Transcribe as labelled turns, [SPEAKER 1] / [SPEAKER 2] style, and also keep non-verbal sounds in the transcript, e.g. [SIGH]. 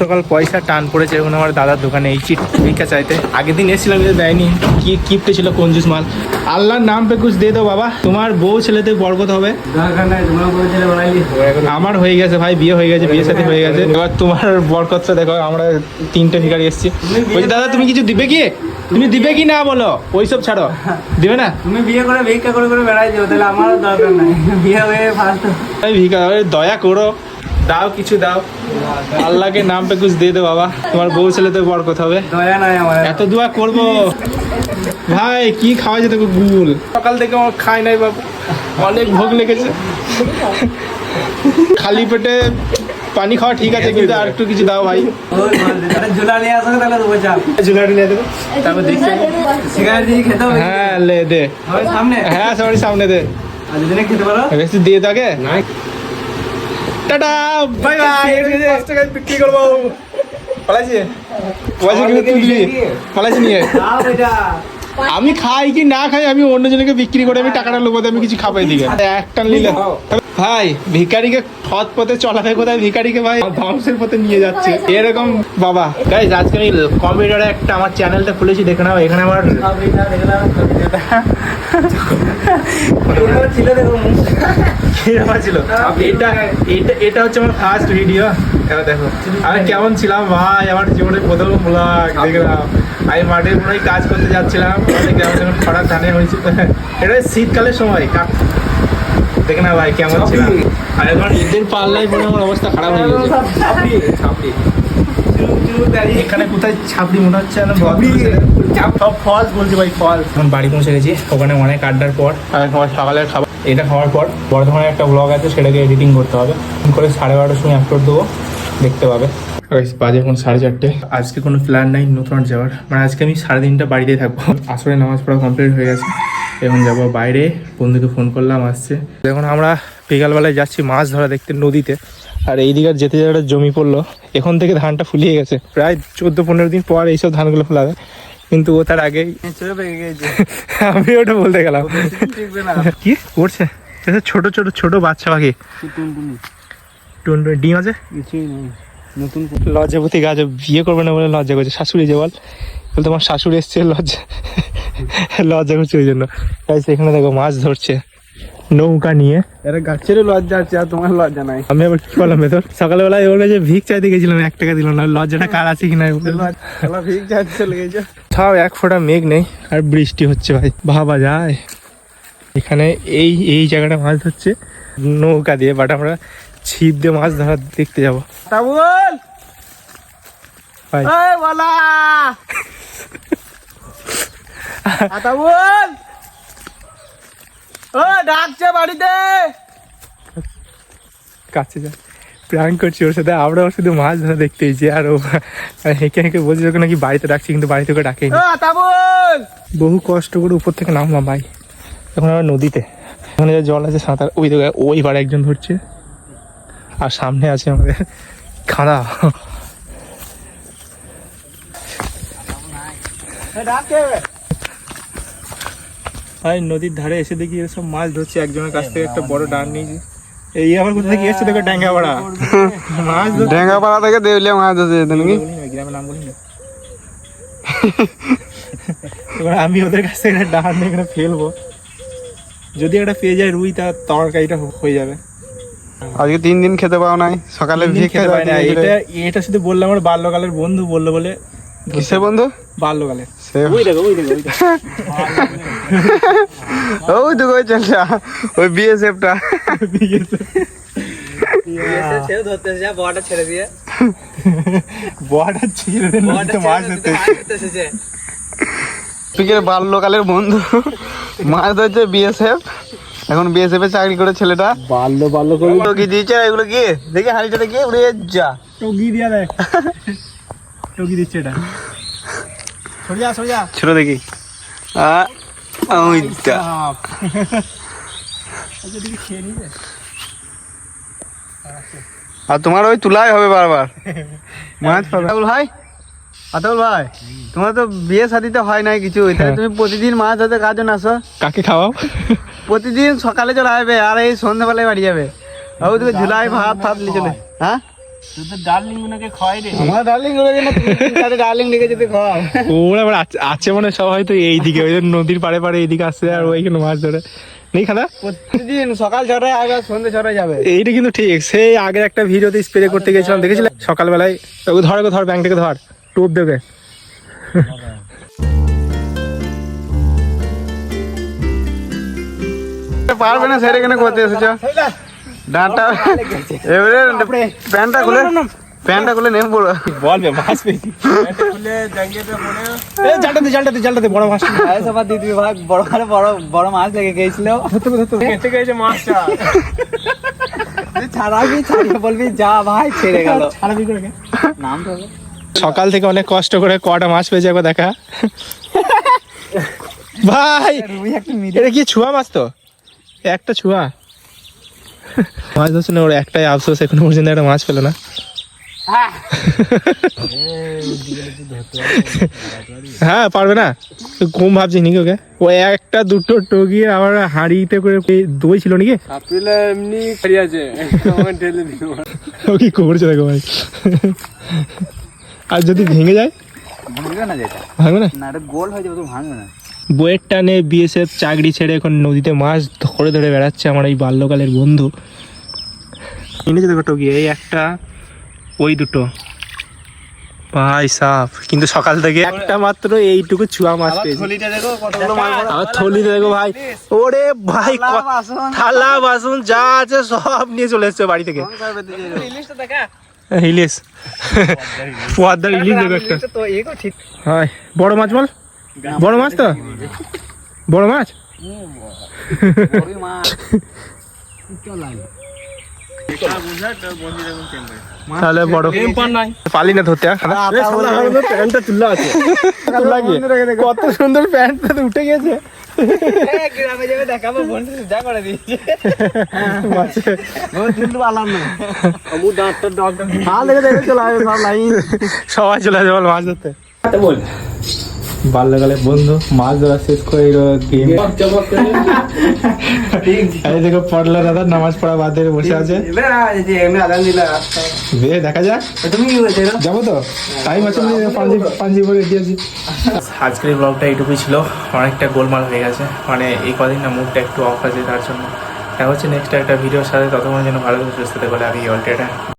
[SPEAKER 1] সকাল পয়সা টান পড়েছে এখন আমার দাদার দোকানে এই চিট ভিক্ষা চাইতে। আগের দিন এসেছিলাম কিন্তু দেয়নি। কি কিপটে ছিল কঞ্জুস মাল? আল্লাহর নাম পে কুছ দিয়ে দাও বাবা। তোমার বউ ছেলেতে বরকত হবে। আমার হয়ে গেছে ভাই বিয়ে হয়ে গেছে বিয়ে সাথে হয়ে গেছে। এবার তোমার বরকতটা দেখো আমরা তিনটে ভিখারি এসেছি। বলছি দাদা তুমি কিছু দিবে কি? তুমি দিবে কি না বলো? ওইসব ছাড়ো। দিবে না?
[SPEAKER 2] তুমি বিয়ে করে ভিক্ষা করে করে বেড়াই দিও তাহলে আমারও দরকার নাই। বিয়ে হয়ে ফার্স্ট
[SPEAKER 1] ভিক্ষা দয়া করো। দাও কিছু দাও। আল্লাহকে নাম পে কুছ দিয়ে দো বাবা। তোমার বউ ছেলেতে বরকত হবে।
[SPEAKER 2] দয়া নাই আমার।
[SPEAKER 1] এত দোয়া করব। ভাই কি খাওয়া যেত গুল? সকাল থেকে আমার খাই নাই বাবু। অনেক ভোগ লেগেছে। খালি পেটে পানি খাওয়া ঠিক আছে কিন্তু আর একটু কিছু দাও ভাই। হ্যাঁ লে দে। হ্যাঁ সবারই সামনে দে। বেশি দিয়ে থাকে টাটা বাই বাই বিক্রি করব। পালাইছি পয়সা কিন্তু তুলবি পালাইছি নিয়ে। আমি খাই কি না খাই আমি অন্যজনকে বিক্রি করে আমি টাকাটা লোবো আমি কিছু খাবাই দিকে [LAUGHS] একটা নিলে। ভাই ভিখারিকে সৎ পথে চলাতে কোথায়? ভিখারিকে ভাই ধ্বংসের পথে নিয়ে যাচ্ছে। এরকম বাবা। গাইজ আজকে আমি কম্পিউটারে একটা আমার চ্যানেলটা খুলেছি দেখে নাও এখানে আমার [LAUGHS]
[SPEAKER 2] দেখলাম এরকম ছিল।
[SPEAKER 1] এটা এটা এটা হচ্ছে আমার ফার্স্ট ভিডিও এবার দেখো আমি কেমন ছিলাম? ভাই আমার জীবনের প্রথম ব্লগ দেখলাম। আমি মাঠে পুরো কাজ করতে যাচ্ছিলাম। গ্রামে যখন খরা ধানে হয়েছিল। এটা শীতকালের সময়। দেখে না ভাই কেমন ছিলাম। আর এখন ঈদের পাল্লাই পরে আমার অবস্থা খারাপ হয়ে গেছে। এখানে কোথায় ছাপড়ি মনে হচ্ছে সব ফলস বলছি ভাই ফলস এখন বাড়ি পৌঁছে গেছি। ওখানে অনেক আড্ডার পর। সকালের খাবার এটা হওয়ার পর বর্ধমানে একটা ব্লগ আছে, সেটাকে এডিটিং করতে হবে। করে সাড়ে বারোটার সময় আপলোড দেবো, দেখতে পাবে। বাজে এখন সাড়ে চারটে। আজকে কোনো প্ল্যান নাই নতুন যাওয়ার। মানে আজকে আমি সাড়ে তিনটা বাড়িতেই থাকব। আসলে নামাজ পড়া কমপ্লিট হয়ে গেছে। এখন যাব বাইরে, বন্ধুকে ফোন করলাম, আসছে। এখন আমরা বিকালবেলায় যাচ্ছি মাছ ধরা দেখতে নদীতে। আর এই দিকে যেতে যেতে জমি পড়ল। এখন থেকে ধানটা ফুলিয়ে গেছে। প্রায় চোদ্দ পনেরো দিন পর এইসব ধানগুলো ফোলাবে কিন্তু ও তার আগেই
[SPEAKER 2] চলে [LAUGHS]
[SPEAKER 1] আমি ওটা বলতে গেলাম। কি করছে? ছোট ছোট ছোট বাচ্চা পাখি। ডিম আছে?
[SPEAKER 2] নতুন
[SPEAKER 1] লজ্জাপতি গাছ বিয়ে করবে না বলে লজ্জা করছে। শাশুড়ি যে বল বলে তোমার শাশুড়ি এসছে লজ্জা। লজ্জা করছে ওই জন্য। তাই এখানে দেখো মাছ ধরছে। নৌকা নিয়ে।
[SPEAKER 2] এরা গাছেরও লজ্জা আছে আর তোমার লজ্জা নাই।
[SPEAKER 1] আমি আবার কি বললাম তোর সকালবেলায় ওর কাছে ভিক চাইতে গেছিলাম এক টাকা দিল না লজ্জাটা কার আছে কিনা
[SPEAKER 2] ভিক যাচ্ছে চলে গেছে।
[SPEAKER 1] তাও এক ফোঁটা মেঘ নেই আর বৃষ্টি হচ্ছে ভাই। ভাবা যায়। এখানে এই এই জায়গাটা মাছ ধরছে। নৌকা দিয়ে বাট আমরা ছিপ দিয়ে মাছ ধরা দেখতে যাব।
[SPEAKER 2] বলা! [LAUGHS] ও ডাকছে বাড়িতে।
[SPEAKER 1] কাছে যা। প্রাণ করছি ওর সাথে। আমরা ওর শুধু মাছ ধরা দেখতে এসেছি। আর ও হেঁকে হেঁকে বলছে ওকে নাকি বাড়িতে ডাকছি কিন্তু বাড়ি থেকে ডাকেনি। বহু কষ্ট করে উপর থেকে নামলাম ভাই। এখন আমরা নদীতে। ওখানে যা জল আছে সাঁতার ওই দিকে ওই বার একজন ধরছে। আর সামনে আছে আমাদের খাঁদা
[SPEAKER 2] ডাকে
[SPEAKER 1] ভাই নদীর ধারে এসে দেখি এসব মাছ ধরছে। একজনের কাছ থেকে একটা বড় ডান নিয়েছি। এই আবার কোথা থেকে এসছে দেখো ড্যাঙ্গা পাড়া মাছ ধরছে।
[SPEAKER 2] ডেঙ্গাপাড়া থেকে দেউলিয়া মাছ আছে নাকি?
[SPEAKER 1] গ্রামের নাম বলি এবার আমি ওদের কাছ থেকে একটা ডান নিয়ে এখানে ফেলব। যদি একটা পেয়ে যায় রুই তার তরকারিটা হয়ে যাবে।
[SPEAKER 2] আজকে তিন দিন খেতে পাও নাই সকালে
[SPEAKER 1] খেতে পারি না এটা এটা শুধু বললাম আমার বাল্যকালের বন্ধু বলল বলে
[SPEAKER 2] কিসে বন্ধু?
[SPEAKER 1] বাল্যকালে ওই দেখো ওই দেখো ওই দেখো। [LAUGHS]
[SPEAKER 2] ওই তো কই চলছে ওই বিএসএফটা
[SPEAKER 1] বড়টা ছিঁড়ে দেন [LAUGHS] নদীতে মাছ ধরতে
[SPEAKER 2] পিকের বাল্যকালের বন্ধু? মাছ ধরছে বিএসএফ এখন বিএসএফ এ চাকরি করে ছেলেটা।
[SPEAKER 1] বাল্য বাল্য করে।
[SPEAKER 2] কি দিয়েছে এগুলো কি? দেখি হাড়িটা কি উড়ে যা।
[SPEAKER 1] টগি দিয়া দেখ। [LAUGHS] টগি দিচ্ছে এটা। সরিয়া সরিয়া।
[SPEAKER 2] ছোট দেখি। আ, ওইটা।
[SPEAKER 1] দেখি খেয়ে নিবে
[SPEAKER 2] আর তোমার ওই তুলাই হবে বারবার। মাছ পাবে ভাই? আতাউল ভাই তোমার তো বিয়ে শাদিতে হয় নাই কিছু। তুমি প্রতিদিন মাছ ধরতে কাজ আসো?
[SPEAKER 1] কাকে খাওয়াও?
[SPEAKER 2] প্রতিদিন সকালে চলে আসবে আর এই সন্ধ্যাবেলায় বাড়ি যাবে। ঝুলাই ভাত ফাত নিয়ে চলে হ্যাঁ?
[SPEAKER 1] আছে- মানে সব হয়তো এই দিকে ওই যে নদীর পাড়ে পাড়ে এইদিকে আসছে আর ওইখানে মাছ ধরে। নেই খাদা?
[SPEAKER 2] প্রতিদিন সকাল ছটায় সন্ধ্যে ছটায় যাবে।
[SPEAKER 1] এইটা কিন্তু ঠিক সেই আগের একটা ভিডিওতে স্প্রে করতে গেছিলাম দেখেছিলে? সকালবেলায় ধর ধর ব্যাংক থেকে ধর টোপ দেবে।
[SPEAKER 2] পারবে না সেটা কেন করতে এসেছ। ডাঁটা এবারে প্যান্টটা খুলে প্যান্টটা খুলে নেম পড়ো
[SPEAKER 1] বলবে মাছ পেয়েছি এই জালটাতে জালটাতে জালটাতে বড় মাছ।
[SPEAKER 2] সবার দিদি ভাই বড় করে বড় বড় মাছ লেগে গেছিল।
[SPEAKER 1] কেটে গেছে মাছটা।
[SPEAKER 2] ছাড়াবি ছাড়িয়ে বলবি যা ভাই ছেড়ে গেল।
[SPEAKER 1] ছাড়াবি করে
[SPEAKER 2] নাম তো
[SPEAKER 1] সকাল থেকে অনেক কষ্ট করে কটা মাছ পেয়েছে একবার দেখা। [LAUGHS] ভাই এটা কি ছুয়া মাছ তো? একটা ছুয়া। মাছ ধরছে না ওর একটাই আফসোস এখনও পর্যন্ত একটা মাছ পেল না। হ্যাঁ। পারবে না। ঘুম ভাবছি নাকি ওকে। ও একটা দুটো টগিয়ে আবার হাঁড়িতে করে দই ছিল নাকি?
[SPEAKER 2] আপেল এমনি আছে
[SPEAKER 1] ও কি করছে দেখো ভাই। আর যদি ভেঙে যায়?
[SPEAKER 2] ভাঙবে না
[SPEAKER 1] ভাঙবে না?
[SPEAKER 2] না গোল হয়ে যাবে তো ভাঙবে না।
[SPEAKER 1] বইয়ের টানে বিএসএফ চাকরি ছেড়ে এখন নদীতে মাছ ধরে ধরে বেড়াচ্ছে আমার এই বাল্যকালের বন্ধু। এনেছে দেখো টগি এই একটা ওই দুটো। ভাই সাফ কিন্তু সকাল থেকে একটা মাত্র এইটুকু চুয়া মাছ পেয়েছি।
[SPEAKER 2] থলিটা দেখো কতগুলো মাছ বড়
[SPEAKER 1] আবার থলি দেখো ভাই। ওরে ভাই
[SPEAKER 2] থালা,
[SPEAKER 1] ক-
[SPEAKER 2] বাসন।
[SPEAKER 1] থালা বাসন যা আছে সব নিয়ে চলে এসছে বাড়ি থেকে। ইলিশ [LAUGHS] পোয়াদার ইলিশ দেখো একটা। হয় বড় মাছ বল। বড় মাছ তো? বড় মাছ? [LAUGHS] তাহলে বড়। পালি না ধরতে? প্যান্টটা তুলা আছে। কত সুন্দর উঠে গেছে। সবাই চলে যাবে মাছ ধরতে। বল। বাল্যকালে বন্ধু মাছ ধরা শেষ করে গেম [LAUGHS] এই দেখো পড়লা দাদা নামাজ পড়া বাদ দিয়ে বসে আছে।
[SPEAKER 2] এমনি
[SPEAKER 1] বে দেখা যাক।
[SPEAKER 2] তুমি
[SPEAKER 1] যাব তো? টাইম আছে আমি পাঞ্জি পাঞ্জি করে রেডি আছি আজকের ব্লগটা এইটুকুই ছিল। অনেকটা গোলমাল হয়ে গেছে। মানে এই কদিন না মুডটা একটু অফ আছে তার জন্য। দেখা হচ্ছে নেক্সট একটা ভিডিওর সাথে। ততক্ষণ যেন ভালো করে সুস্থ থাকলে আমি অলটেটা